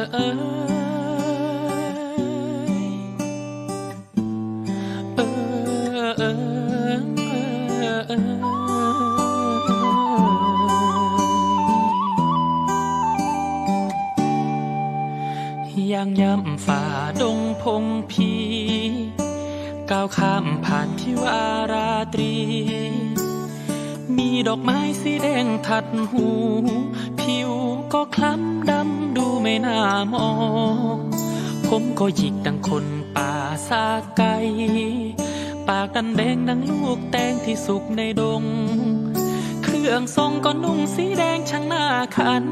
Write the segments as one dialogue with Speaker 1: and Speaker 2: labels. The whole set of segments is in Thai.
Speaker 1: ยังย่ำฝ่าดงพงพี ก้าวข้ามผ่านทิวาราตรี มีดอกไม้สีแดงทัดหู ผิวก็คล้ำดำด ไม่น่ามอง ผมก็หยิกดังคนป่าซาไกปากดันแดงดังลูกแตงที่สุกในดง เครื่องทรงก็นุ่งสีแดงช่างหน้าคัน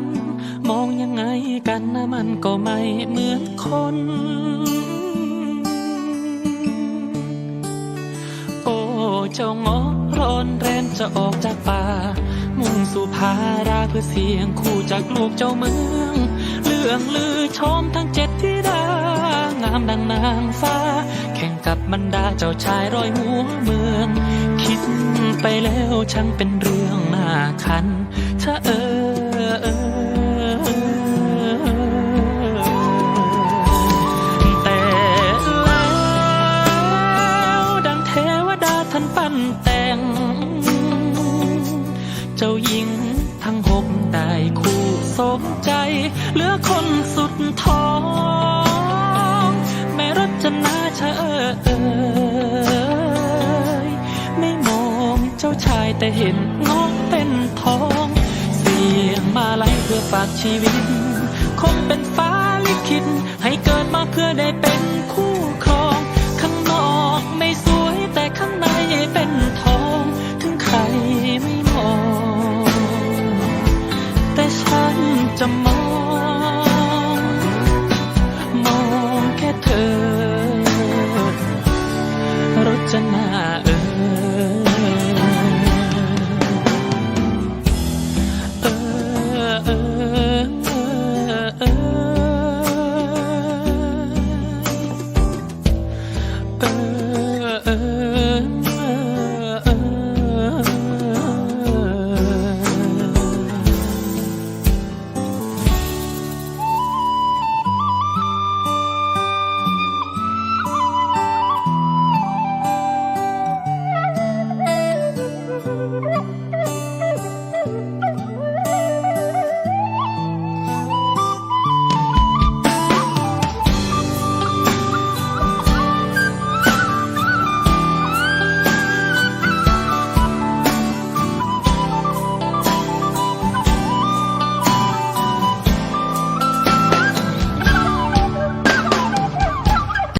Speaker 1: มองยังไงกันนะมันก็ไม่เหมือนคน โอ้เจ้างอร้อนแรนจะออกจากป่ามุ่งสู่พาราเพื่อเสียงคู่จากลูกเจ้าเมือง รื่องลือชมทั้งเจ็ดที่ดางามดังนางฟ้า แข่งกับบรรดาเจ้าชายร้อยหัวเมือง คิดไปแล้วช่างเป็นเรื่องน่าคันถ้าเออเออแสมใจ เหลือคนสุดท้องแม่รจนาเออเอยไม่มองเจ้าชายแต่เห็นงอกเป็นทอง เสียงมาไล่เพื่อฝากชีวิต คงเป็นฟ้าลิขิตให้เกิดมาเพื่อได้เป็น จะน่าเออ